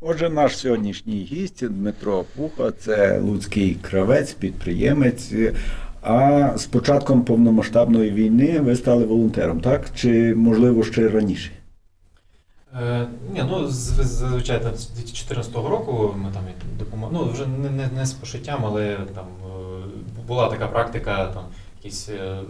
Отже, наш сьогоднішній гість Дмитро Пуха, це луцький кравець, підприємець. А з початком повномасштабної війни ви стали волонтером, так? Чи можливо ще раніше? Е, ні, ну звичайно, з 2014 року ми там допомогли. Ну, вже не, не, не з пошиттям, але там е, була така практика там якісь е,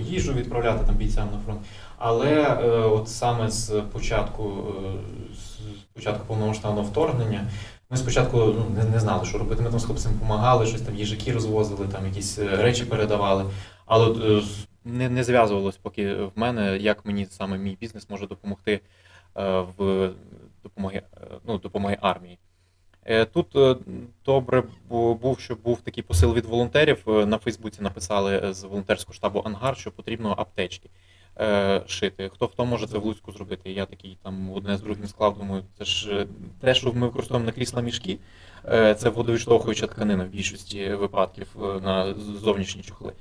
їжу відправляти там бійцям на фронт. Але е, от саме з початку, е, з початку повномасштабного вторгнення. Ми спочатку ну, не, не знали, що робити. Ми там з хлопцями допомагали, щось там їжаки розвозили, там якісь речі передавали. Але не, не зв'язувалось поки в мене, як мені саме мій бізнес може допомогти в допомоги, ну, допомоги армії. Е, Тут е, добре бу- був, що був такий посил від волонтерів. Е, На Фейсбуці написали з волонтерського штабу Ангар, що потрібно аптечки шити. Хто хто може це в Луцьку зробити? Я такий там одне з другим склав, думаю, це ж те, що ми використовуємо на крісла мішки, це водовідштовхуюча тканина в більшості випадків на зовнішні чохли.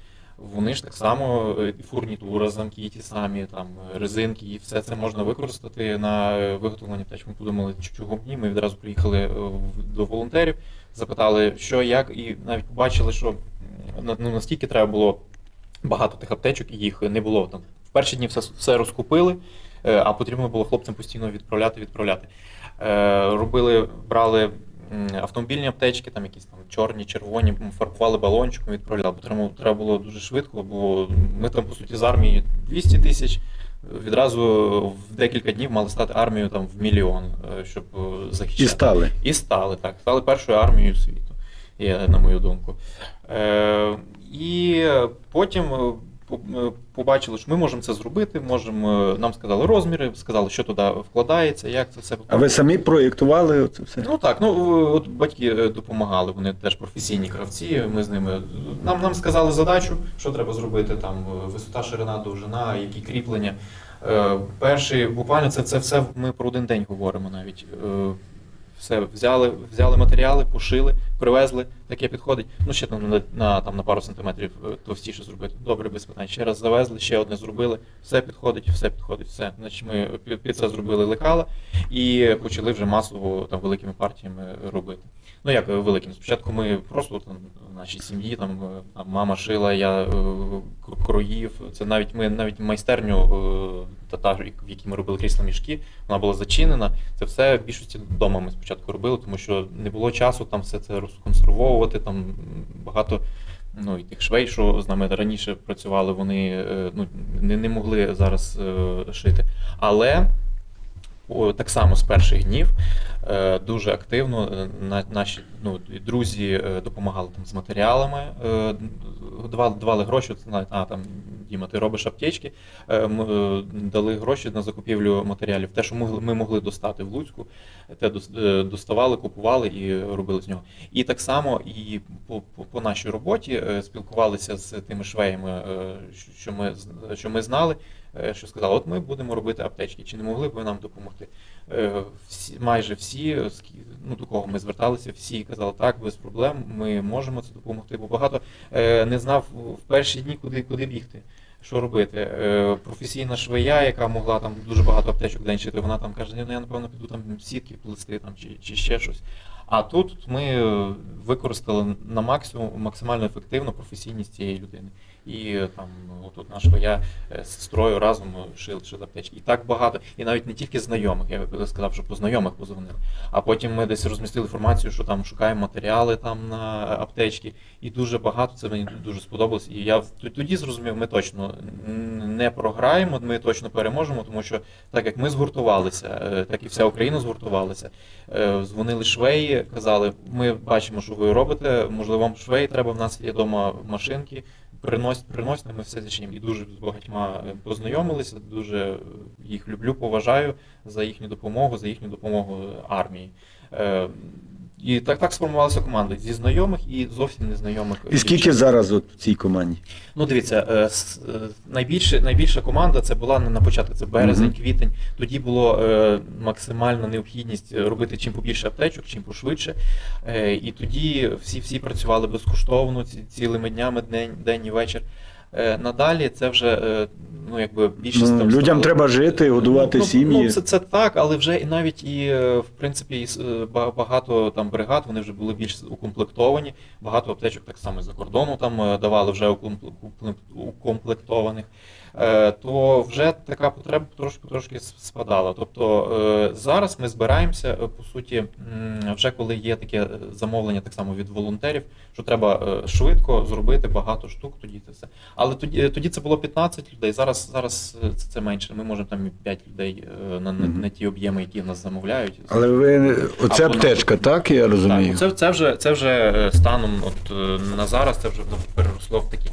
Вони ж так само е, і фурнітура, замки ті самі, там е, резинки, і все це можна використати на е, виготовлення аптеч. Ми подумали, чого б ні. Ми відразу приїхали до волонтерів, запитали, що як, і навіть побачили, що ну, настільки треба було багато тих аптечок, і їх не було там. В перші дні все, все розкупили, а потрібно було хлопцям постійно відправляти, відправляти. Робили, брали автомобільні аптечки, там якісь там чорні, червоні, фарбували балончиком, відправляли. Бо треба, треба було дуже швидко, бо ми там, по суті, з армії 200 тисяч. Відразу в декілька днів мали стати армією там в мільйон, е, щоб е, захищати. І стали. І стали так. Стали першою армією світу, на мою думку. Е, і потім по- е, побачили, що ми можемо це зробити. Можемо, е, нам сказали розміри, сказали, що туди вкладається, як це все. А ви самі проєктували це все? Ну так, ну от батьки е, допомагали, вони теж професійні кравці. Ми з ними нам, нам сказали задачу, що треба зробити там е, висота, ширина, довжина, які кріплення. Е, перший, буквально це, це все ми про один день говоримо навіть. Е, все взяли, взяли матеріали, пошили, привезли, таке підходить. Ну, ще там на, на, там, на пару сантиметрів е, товстіше зробити. Добре, без питань. Ще раз завезли, ще одне зробили, все підходить, все підходить, все. Значить, ми під, це зробили лекала і почали вже масово там великими партіями робити. Ну як е, великими? Спочатку ми просто там в нашій сім'ї, там, е, там мама шила, я кроїв. Це навіть ми навіть майстерню та, та, в якій ми робили крісла мішки, вона була зачинена. Це все в більшості вдома ми спочатку робили, тому що не було часу там все це розконсервовувати. Там багато ну, і тих швей, що з нами раніше працювали, вони е, ну, не, не могли зараз е, шити. Але так само з перших днів е, дуже активно е, на, наші ну, друзі е, допомагали там з матеріалами, е, давали, давали гроші. А там Діма, ти робиш аптечки. Е, Ми е, дали гроші на закупівлю матеріалів. Те, що ми могли достати в Луцьку, те е, доставали, купували і робили з нього. І так само і по, по, по нашій роботі спілкувалися з тими швеями, що- ми, що ми знали, що сказали, от ми будемо робити аптечки, чи не могли б ви нам допомогти? Е, Всі, майже всі, е, ну, до кого ми зверталися, всі казали, так, без проблем, ми можемо це допомогти, бо багато е, не знав в перші дні, куди, куди бігти. Що робити? Е, професійна швея, яка могла там дуже багато аптечок день вона там каже, ну я напевно піду там сітки плести там, чи, чи ще щось. А тут ми е, використали на максимум максимально ефективно професійність цієї людини. І там ну, тут наш швея е, з сестрою разом шили, шили аптечки. І так багато, і навіть не тільки знайомих. Я би сказав, що по знайомих позвонили. А потім ми десь розмістили інформацію, що там шукаємо матеріали там на аптечки. І дуже багато це мені дуже сподобалось. І я тоді зрозумів, ми точно не програємо, ми точно переможемо, тому що так як ми згуртувалися, е, так і вся Україна згуртувалася. Е, Дзвонили швеї, казали, ми бачимо, що ви робите. Можливо, вам швеї треба, в нас є вдома машинки. Приносять, приносять, ми все зачинимо. І дуже з багатьма е, познайомилися, дуже їх люблю, поважаю за їхню допомогу, за їхню допомогу армії. І так, так сформувалася команда зі знайомих і зовсім незнайомих. І скільки зараз от в цій команді? Ну, дивіться, е, е, найбільше, найбільша команда це була на на початку, це березень, квітень. Тоді було е, максимальна необхідність робити чим побільше аптечок, чим пошвидше. І тоді всі, всі працювали безкоштовно ці, цілими днями, день, день і вечір. Надалі це вже ну якби більшість Ну, там людям треба жити, годувати ну, сім'ї. Ну, це, це так, але вже і навіть і е, в принципі і е, багато там бригад вони вже були більш укомплектовані. Багато аптечок так само з-за кордону там е, давали вже укомпле- укомпле- укомплектованих. Е, То вже така потреба трошки трошки спадала. Тобто е, зараз ми збираємося, е, по суті, вже коли є таке замовлення так само від волонтерів, що треба швидко зробити багато штук, тоді це все. Але тоді, тоді це було 15 людей. Зараз, зараз це, це менше. Ми можемо там і 5 людей на, на, на ті об'єми, які в нас замовляють. Але ви оце Або на- так? Я розумію. Так, це, це вже це вже станом от на зараз, це вже ну, переросло в такі.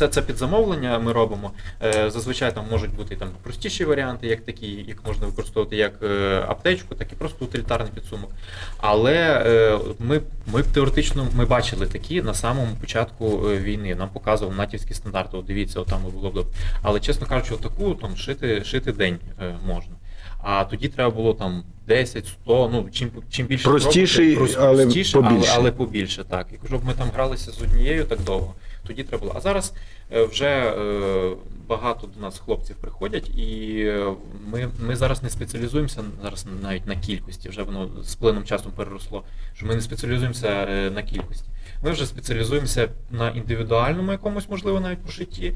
Це, це під замовлення ми робимо. Е, Зазвичай там можуть бути там простіші варіанти, як такі, їх можна використовувати як е, аптечку, так і просто утилітарний підсумок. Але е, ми, ми теоретично ми бачили такі на самому початку війни. Нам показував натівські стандарти. От дивіться, отам було б. Але чесно кажучи, таку там шити, шити день можна. А тоді треба було там 10, 100, ну чим, чим більше Простіший, зробити, але простіше, але, побільше. але побільше, так. Якщо б ми там гралися з однією так довго, тоді треба було. А зараз е, вже е, багато до нас хлопців приходять, і е, ми, ми зараз не спеціалізуємося зараз навіть на кількості. Вже воно з плином часу переросло, що ми не спеціалізуємося на кількості. Ми вже спеціалізуємося на індивідуальному якомусь, можливо, навіть пошитті,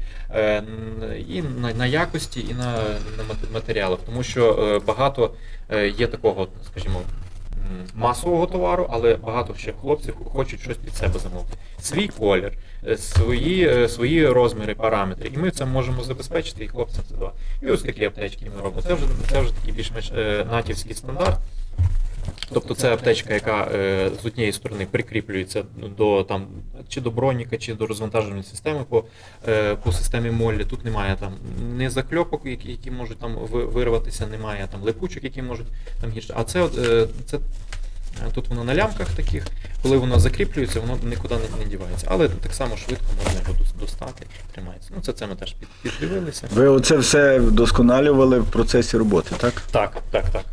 і на, на якості, і на, на матеріалах. Тому що багато є такого, скажімо, масового товару, але багато ще хлопців хочуть щось під себе замовити. Свій колір, е, свої, е, свої розміри, параметри. І ми це можемо забезпечити, і хлопцям це давати. І ось такі аптечки ми робимо. Це вже, це вже такий більш-менш е, натівський стандарт. Тобто це аптечка, яка е, з однієї сторони прикріплюється до там чи до броніка, чи до розвантажувальної системи по, е, по системі Моллі. Тут немає там не закльопок, які, які можуть там вирватися, немає там липучок, які можуть там гірше. А це, е, це е, тут воно на лямках таких, коли воно закріплюється, воно нікуди не, не дівається. Але так само швидко можна його достати, тримається. Ну це, це ми теж під, піддивилися. Ви оце все вдосконалювали в процесі роботи, так? Так, так, так.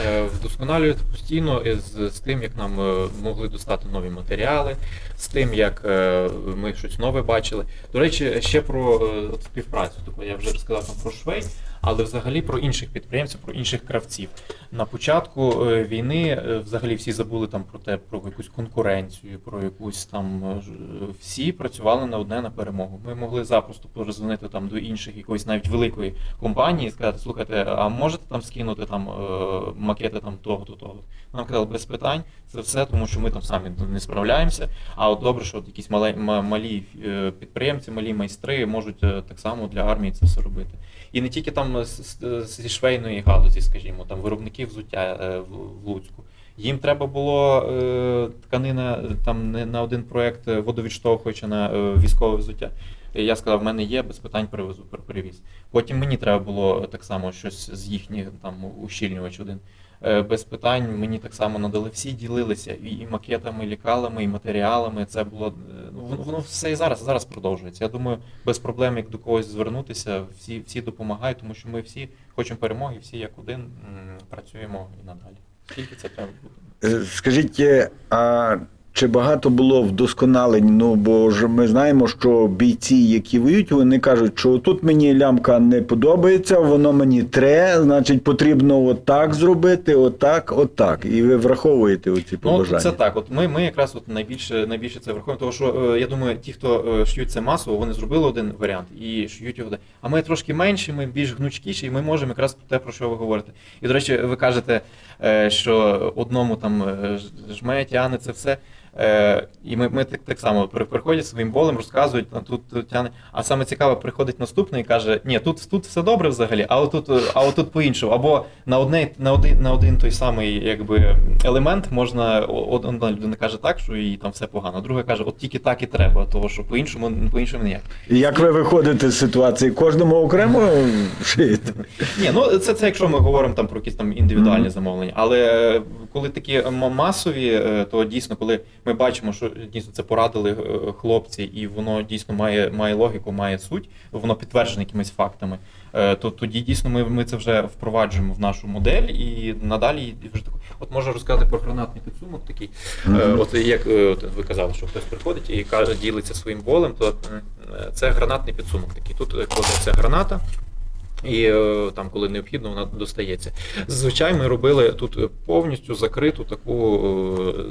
Е, Вдосконалювати постійно з, з тим, як нам е, могли достати нові матеріали, з тим, як е, ми щось нове бачили. До речі, ще про співпрацю. Тобто я вже розказав там про швей, але взагалі про інших підприємців, про інших кравців. На початку е, війни е, взагалі всі забули там про те, про якусь конкуренцію, про якусь там е, всі працювали на одне на перемогу. Ми могли запросто перезвонити там до інших якоїсь навіть великої компанії і сказати, слухайте, а можете там скинути там макети там того, то того. Нам казали без питань, це все, тому що ми там самі не справляємося. А от добре, що от якісь малі е, підприємці, малі майстри можуть так само для армії це все робити. І не тільки там з- зі швейної галузі, скажімо, там виробників взуття е, в Луцьку. Їм треба було е, тканина е, там не на один проект водовідштовхуючи на військове взуття. Я сказав, в мене є, без питань привезу, пер- привіз. Потім мені треба було так само щось з їхніх там ущільнювач один. Е, Без питань мені так само надали. Всі ділилися і, і макетами, і лікалами, і матеріалами. Це було е, ну, воно, все і зараз, зараз продовжується. Я думаю, без проблем, як до когось звернутися, всі, всі допомагають, тому що ми всі хочемо перемоги, всі як один працюємо і надалі. Скільки це треба буде? Е, Скажіть, а чи багато було вдосконалень? Ну, бо ж ми знаємо, що бійці, які воюють, вони кажуть, що тут мені лямка не подобається, воно мені тре, значить, потрібно отак зробити, отак, отак. І ви враховуєте оці Ну, побажання. от це так. От ми, ми якраз от найбільше, найбільше це враховуємо, тому що е, я думаю, ті, хто е, шьють це масово, вони зробили один варіант і шьють його. А ми трошки менші, ми більш гнучкіші, і ми можемо якраз те, про що ви говорите. І, до речі, ви кажете, е, що одному там жме, тяне це все. Е, і ми, ми так, так само при- приходять своїм болем, розказують, а тут, тут тяне. А саме цікаве, приходить наступний і каже: ні, тут, тут все добре взагалі, а отут, а отут по-іншому. Або на одне, на один, на один той самий якби, елемент можна одна людина каже так, що їй там все погано, друга каже, от тільки так і треба, того що по-іншому, по-іншому ніяк. І як ви виходите з ситуації? Кожному окремо? Ні, ну це, це якщо ми говоримо там про якісь там індивідуальні замовлення. Але коли такі масові, е, то дійсно, коли ми бачимо, що дійсно це порадили е, хлопці, і воно дійсно має, має логіку, має суть, воно підтверджене якимись фактами, е, то тоді дійсно ми, ми це вже впроваджуємо в нашу модель і надалі вже таку. От можу розказати про гранатний підсумок такий. Е, Мгм. От як от ви казали, що хтось приходить і каже, ділиться своїм болем, то це гранатний підсумок такий. Тут кладеться граната. І е, там, коли необхідно, вона достається. Зазвичай ми робили тут повністю закриту таку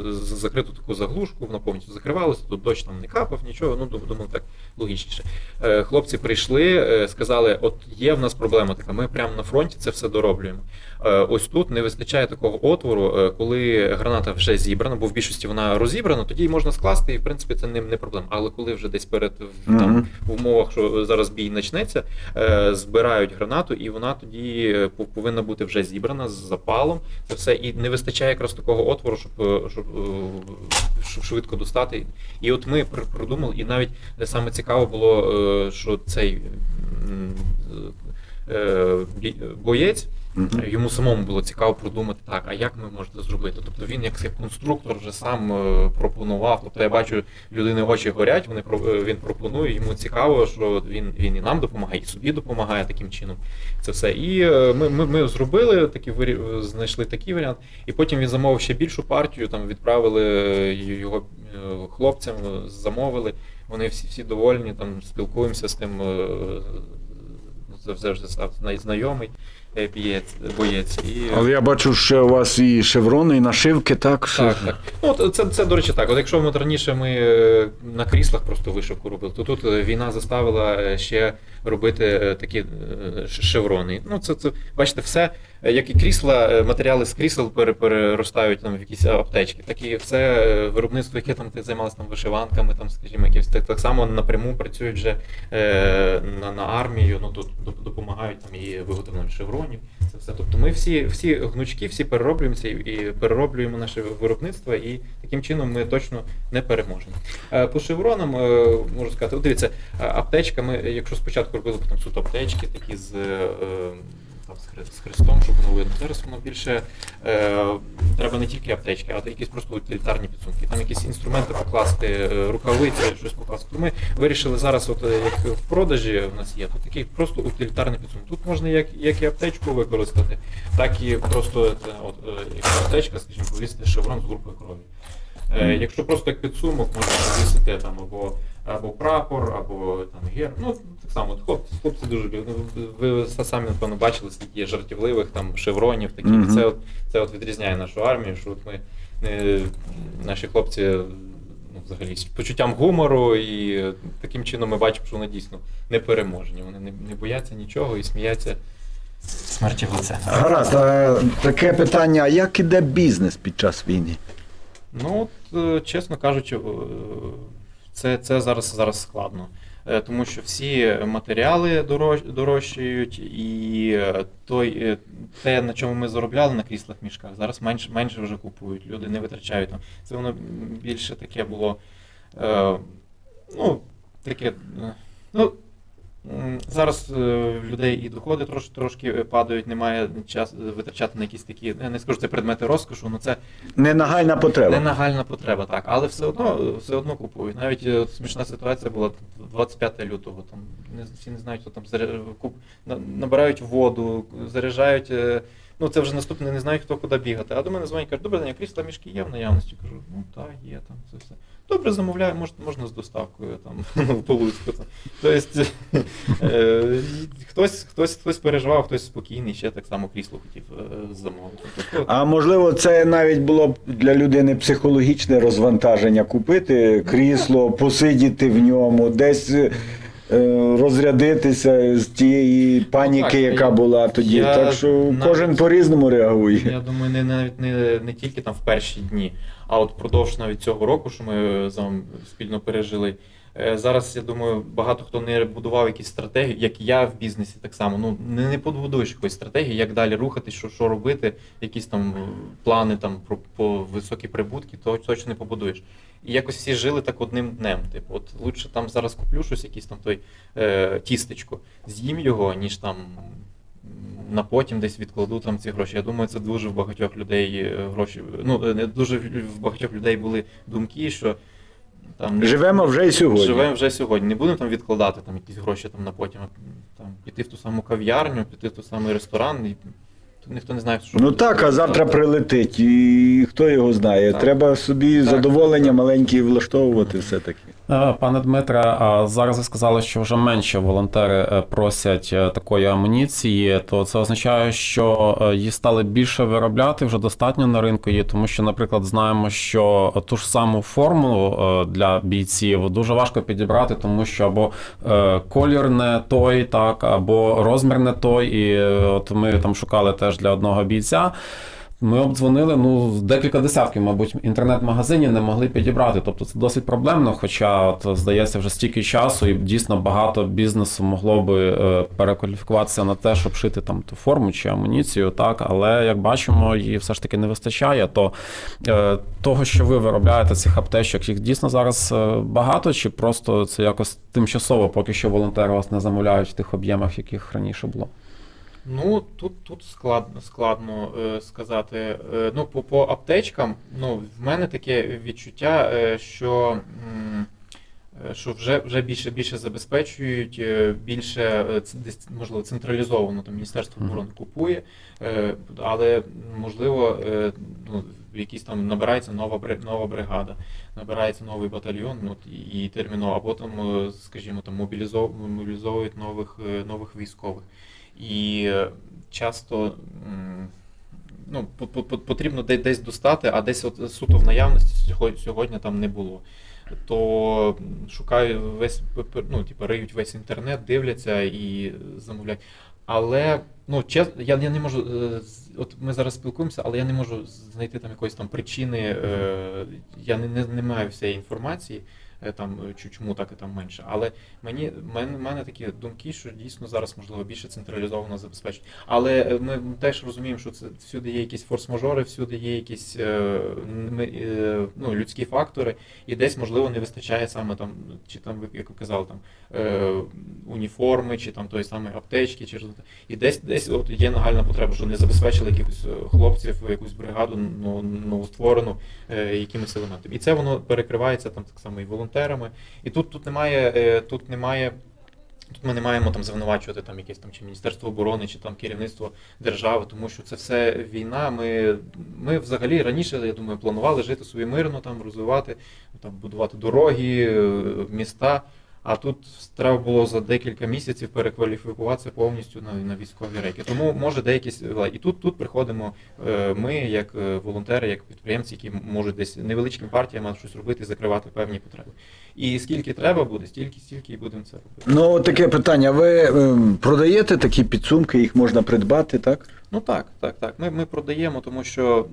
е, закриту таку заглушку, вона повністю закривалася, тут дощ там не капав, нічого. Ну дум- думаю, так логічніше. Е, Хлопці прийшли, е, сказали: от є в нас проблема така, ми прямо на фронті це все дороблюємо. Е, Ось тут не вистачає такого отвору, е, коли граната вже зібрана, бо в більшості вона розібрана, тоді її можна скласти, і в принципі це не, не проблема. Але коли вже десь перед там в умовах, що зараз бій почнеться, е, збирають гранату, і вона тоді е, повинна бути вже зібрана з запалом. Це все і не вистачає якраз такого отвору, щоб, е, щоб, е, щоб швидко достати. І от ми продумали, і навіть саме цікаво було, що цей боєць. Мгм. Йому самому було цікаво продумати так, а як ми можете зробити. Тобто він, як конструктор, вже сам е, пропонував. Тобто я бачу, людини очі горять, вони е, він пропонує. Йому цікаво, що він, він і нам допомагає, і собі допомагає таким чином. Це все. І е, ми, ми, ми зробили такі знайшли такий варіант, і потім він замовив ще більшу партію. Там відправили його хлопцям, замовили. Вони всі всі довольні. Там спілкуємося з тим. завжди знайомий е, бієць, боєць. І, Але я бачу, що у вас і шеврони, і нашивки, так? так, так. Ну, от це, це, до речі, так. От якщо ми раніше ми е, на кріслах просто вишивку робили, то тут е, війна заставила е, ще робити е, такі е, шеврони. Ну, це, це бачите, все, е, як і крісла, е, матеріали з крісел переростають там в якісь аптечки, так і все е, виробництво, яке там ти займалося там вишиванками, там, скажімо, якісь так, так само напряму працюють вже е, на, на армію, ну тут допомагають там і виготовленням шевронів. Це все. Тобто ми всі, всі гнучки, всі перероблюємося і, і перероблюємо наше виробництво, і таким чином ми точно не переможемо. Е, По шевронам е, можу сказати, дивіться, е, аптечка. Ми, якщо спочатку робили там суто аптечки, такі з. Там, з хре- хрестом, щоб воно видно. Зараз воно більше е, треба не тільки аптечки, а якісь просто утилітарні підсумки. Там якісь інструменти покласти, е, рукавиці, щось покласти. То Ми вирішили зараз, от е, як в продажі в нас є, тут такий просто утилітарний підсумок. Тут можна як, як і аптечку використати, так і просто е, от, як аптечка, скажімо, повісити шеврон з групою крові. Е, Якщо просто як підсумок, можна повісити там або, або прапор, або там герб. Ну, так само, хлопці, хлопці дуже люблять. Ну, Ви самі, напевно, бачили, скільки є жартівливих там шевронів, такі. Мгм. І це, от, це от відрізняє нашу армію, що от ми, е, наші хлопці ну, взагалі з почуттям гумору, і е, таким чином ми бачимо, що вони дійсно непереможні. Вони не, не бояться нічого і сміються смерті в лице. Гаразд, таке питання: а як іде бізнес під час війни? Ну, от, е, чесно кажучи, е, це, це зараз, зараз складно. Е, Тому що всі матеріали дорож- дорожчають, і е, той, е, те, на чому ми заробляли на кріслах мішках, зараз менше, менше вже купують. Люди не витрачають. там. Це воно більше таке було. е, Ну, таке. Ну, зараз е, в людей і доходи трош, трошки падають, немає часу витрачати на якісь такі, я не скажу, це предмети розкошу, але це Не нагальна потреба. не нагальна потреба, так, але все одно все одно купують. Навіть е, от смішна ситуація була 25 лютого. Там не всі не знають, хто там заря- куп, на- набирають воду, заряджають. Ну, це вже наступне, не знають, хто куди бігати. А до мене дзвонять, кажуть, добре, день, крісла мішки є в наявності. Кажу, ну так, є там це все. Добре, замовляю, можна, можна з доставкою там в Полуцьку. Тобто е, хтось, хтось, хтось переживав, хтось спокійний, ще так само крісло хотів е, замовити. Тобто, А можливо, це навіть було б для людини психологічне розвантаження купити крісло, посидіти в ньому, десь е, розрядитися з тієї паніки, так, яка я- була тоді. я так що навіть- кожен по-різному реагує. Я думаю, не навіть не, не тільки там в перші дні, а от впродовж навіть цього року, що ми з вами спільно пережили. Е, Зараз я думаю, багато хто не будував якісь стратегії, як я в бізнесі так само. Ну не, не побудуєш якоїсь стратегії, як далі рухатись, що, що робити, якісь там плани там про по високі прибутки, то точно не побудуєш. І якось всі жили так одним днем. Типу, от лучше там зараз куплю щось, якийсь там той е, тістечко, з'їм його, ніж там на потім десь відкладу там ці гроші. Я думаю, це дуже в багатьох людей е, гроші. Ну, е, не дуже в багатьох людей були думки, що там Живемо вже і сьогодні. Живемо вже сьогодні. Не будемо там відкладати там якісь гроші там на потім, а, там піти в ту саму кав'ярню, піти в той самий ресторан. І тут ніхто не знає, що Ну буде. так, а завтра прилетить, і хто його знає. Так. Треба собі Так, задоволення так. маленькі влаштовувати все-таки. Е, Пане Дмитре, зараз ви сказали, що вже менше волонтери е, просять е, такої амуніції, то це означає, що її стали більше виробляти, вже достатньо на ринку є, тому що, наприклад, знаємо, що ту ж саму формулу для бійців дуже важко підібрати, тому що або колір не той, так, або розмір не той. І от ми там шукали теж для одного бійця. Ми обдзвонили ну декілька десятків, мабуть, інтернет-магазинів не могли підібрати. Тобто це досить проблемно. Хоча от здається, вже стільки часу, і дійсно багато бізнесу могло би е, перекваліфікуватися на те, щоб шити там ту форму чи амуніцію, так але як бачимо, її все ж таки не вистачає. То е, того, що ви виробляєте цих аптечок, їх дійсно зараз е, багато, чи просто це якось тимчасово, поки що волонтери вас не замовляють в тих об'ємах, яких раніше було. Ну, тут, тут складно, складно е, сказати. Е, ну, по, по аптечкам, ну, в мене таке відчуття, е, що, е, що вже, вже більше, більше забезпечують, е, більше е, десь, можливо, централізовано там Міністерство оборони купує, е, але можливо, е, ну, якісь там набирається нова, нова бригада, набирається новий батальйон, ну, і, терміново, або там, е, скажімо, там мобілізов, мобілізовують нових, е, нових військових. І е, часто ну, по- по- по- потрібно десь достати, а десь от суто в наявності сьогодні, там не було. То шукаю весь ну, типу, риють весь інтернет, дивляться і замовляють. Але ну, чесно, я, я не можу. е, От ми зараз спілкуємося, але я не можу знайти там якоїсь там причини. Е, я не, не, не маю всієї інформації, там, е, чому так і там менше. Але мені мене, мене такі думки, що дійсно зараз можливо більше централізовано забезпечення. Але е, ми теж розуміємо, що це всюди є якісь форс-мажори, всюди є якісь е, е, ну, людські фактори, і десь можливо не вистачає саме там, чи там як ви казали, там е, уніформи, чи там тої самої аптечки, чи і десь десь от є нагальна потреба, що не забезпечили якихось е, хлопців, якусь бригаду ну, новостворену е, якимось елементом. І це воно перекривається там так само і волонтерами. І тут тут немає, е, тут немає. Тут ми не маємо там звинувачувати там якесь там чи Міністерство оборони, чи там керівництво держави, тому що це все війна. Ми, ми взагалі раніше, я думаю, планували жити собі мирно, там розвивати, там будувати дороги, е, міста. А тут треба було за декілька місяців перекваліфікуватися повністю на, на військові рейки. Тому може деякі і тут, тут приходимо е, ми, як е, волонтери, як підприємці, які можуть десь невеличкими партіями щось робити, закривати певні потреби. І скільки треба буде, стільки, стільки і будемо це робити. Ну, таке питання. Ви ем, продаєте такі підсумки, їх можна придбати, так? Ну так, так, так. Ми, ми продаємо, тому що,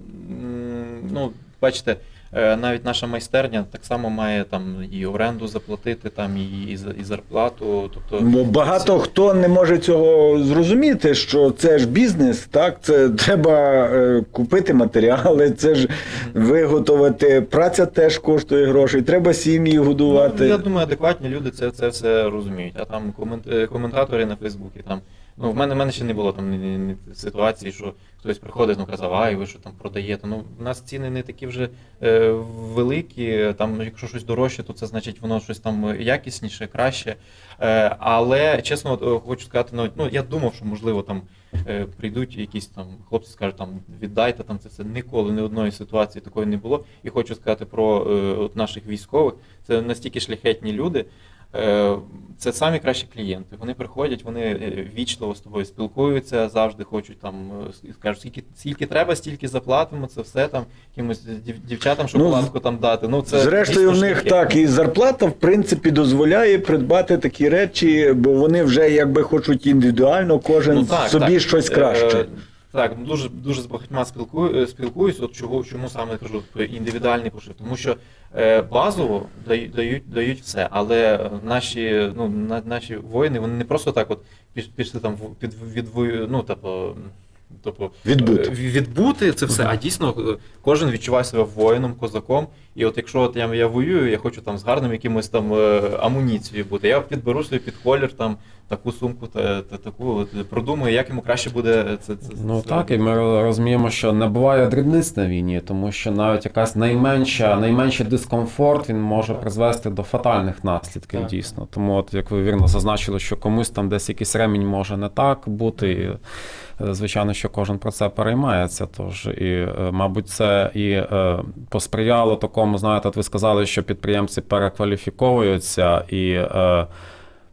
ну, бачите, е, навіть наша майстерня так само має там і оренду заплатити, там і, і, за- і зарплату. Тобто, Бо багато хто не може цього зрозуміти, що це ж бізнес, так? Це треба е, купити матеріали, це ж виготовити. Праця теж коштує грошей, треба сім'ї годувати. Ну, я думаю, адекватні люди це, це все розуміють. А там комент, е, коментатори на Фейсбуці там. Ну, в мене, в мене ще не було там ні- ні- ні ситуації, що хтось приходить, ну казав, ай, ви що там продаєте. Ну, в нас ціни не такі вже е, великі. Там, якщо щось дорожче, то це значить воно щось там якісніше, краще. Е, але чесно, от, е, хочу сказати, ну, ну я думав, що можливо там е, прийдуть якісь там хлопці, скажуть, там віддайте там це все. Ніколи ні одної ситуації такої не було. І хочу сказати про е, от наших військових. Це настільки шляхетні люди. Е, Це самі кращі клієнти. Вони приходять, вони е, вічливо з тобою спілкуються, завжди хочуть там е, скажуть, скільки, скільки треба, стільки заплатимо. Це все там якимось дів- дівчатам шоколадку там дати. Ну це Зрештою, в них так і зарплата, в принципі, дозволяє придбати такі речі, бо вони вже якби хочуть індивідуально, кожен Ну, так, собі так. щось краще. Так, ну, дуже дуже з багатьма спілкую, спілкуюсь. От чого чому саме кажу про індивідуальний пошив, тому що е, базово дають, дають дають все, але е, наші ну на, наші воїни вони не просто так, от піш- пішли там під від ну тобто. Тобто Відбути. е, відбути це все, а дійсно е, кожен відчуває себе воїном, козаком. І от якщо от я, я воюю, я хочу там з гарним якимось там е, амуніцією бути. Я підберу собі під колір там таку сумку та, та таку, от, продумаю, як йому краще буде це. це Ну це так, і ми розуміємо, що не буває дрібниць на війні, тому що навіть якась найменша, найменший дискомфорт він може призвести до фатальних наслідків Так. дійсно. Тому, от як ви вірно зазначили, що комусь там десь якийсь ремінь може не так бути. І, звичайно, що кожен про це переймається. Тож і, е, мабуть, це і е, посприяло такому. знаєте, от ви сказали, що підприємці перекваліфіковуються і. Е,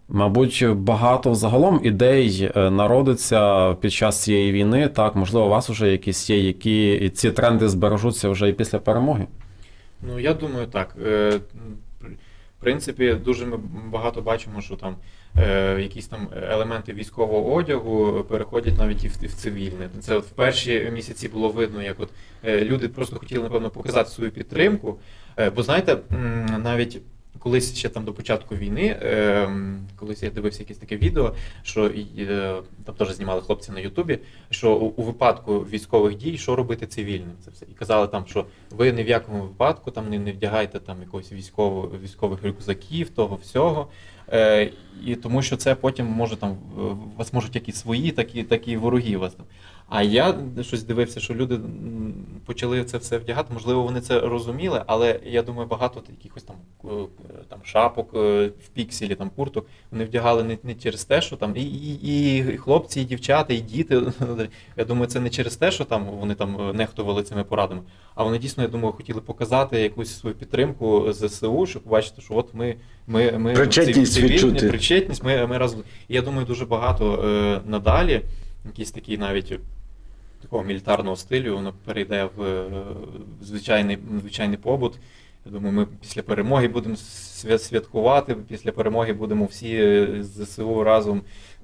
Мабуть, багато загалом ідей е, народиться під час цієї війни. Так, можливо, у вас вже якісь є, які ці тренди збережуться вже і після перемоги. Ну, я думаю, так. Е, В принципі, дуже ми багато бачимо, що там е, якісь там елементи військового одягу переходять навіть і в, в цивільне. Це от в перші місяці було видно, як от е, люди просто хотіли, напевно, показати свою підтримку. Е, бо знаєте, навіть. Колись ще там до початку війни, е, колись я дивився якесь таке відео, що е, там теж знімали хлопці на Ютубі, що у, випадку військових дій, що робити цивільним, це все. І казали там, що ви ні в якому випадку там не, не вдягайте там якогось військового військових рюкзаків, того всього. Е, і тому що це потім може там вас можуть якісь свої, такі, такі вороги вас там. А я щось дивився, що люди почали це все вдягати. Можливо, вони це розуміли, але я думаю, багато якихось там, е, там шапок е, в пікселі, там курток, вони вдягали не, не через те, що там і, і, і хлопці, і дівчата, і діти. Я думаю, це не через те, що там вони там е, нехтували цими порадами, а вони дійсно, я думаю, хотіли показати якусь свою підтримку ЗСУ, щоб побачити, що от ми, ми, ми Причетність цивільні, відчути. Причетність, ми, ми разом. Я думаю, дуже багато е, надалі, якісь такі навіть такого мілітарного стилю, воно перейде в е, звичайний, звичайний побут. Я думаю, ми після перемоги будемо святкувати, після перемоги будемо всі е, з ЗСУ разом.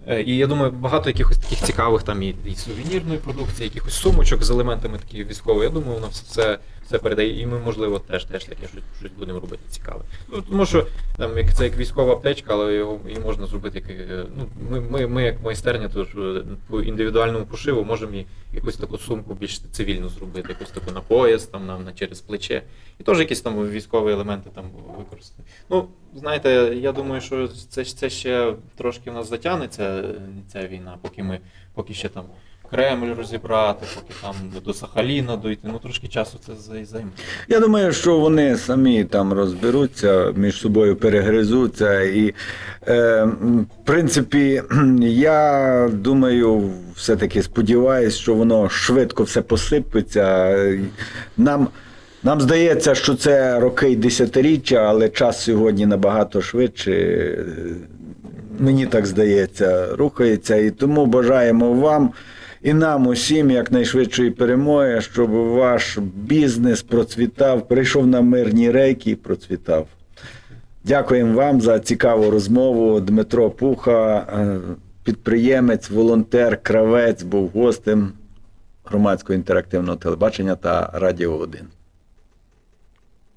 Е, І я думаю, багато якихось таких цікавих там і, і сувенірної продукції, якихось сумочок з елементами таких військових. Я думаю, воно все, все, передає. І ми, можливо, теж, теж таке щось, щось будемо робити цікаве. Ну, тому що там як це як військова аптечка, але його її можна зробити як е, ну, ми, ми, ми як майстерня, то е, по індивідуальному пошиву можемо і якусь таку сумку більш цивільну зробити, якусь таку на пояс, там на, на через плече. І теж якісь там військові елементи там використати. Ну, знаєте, я думаю, що це, це ще трошки в нас затягнеться ця війна, поки ми поки ще там Кремль розібрати, поки там до Сахаліна дойти. Ну трошки часу це зай- займе. Я думаю, що вони самі там розберуться, між собою перегризуться. І, е, в принципі, я думаю, все-таки сподіваюся, що воно швидко все посипеться. Нам, нам здається, що це роки й десятиріччя, але час сьогодні набагато швидше. Мені так здається, рухається. І тому бажаємо вам і нам усім якнайшвидшої перемоги, щоб ваш бізнес процвітав, прийшов на мирні рейки і процвітав. Дякуємо вам за цікаву розмову. Дмитро Пуха, е, підприємець, волонтер, кравець, був гостем громадського інтерактивного телебачення та Радіо 1.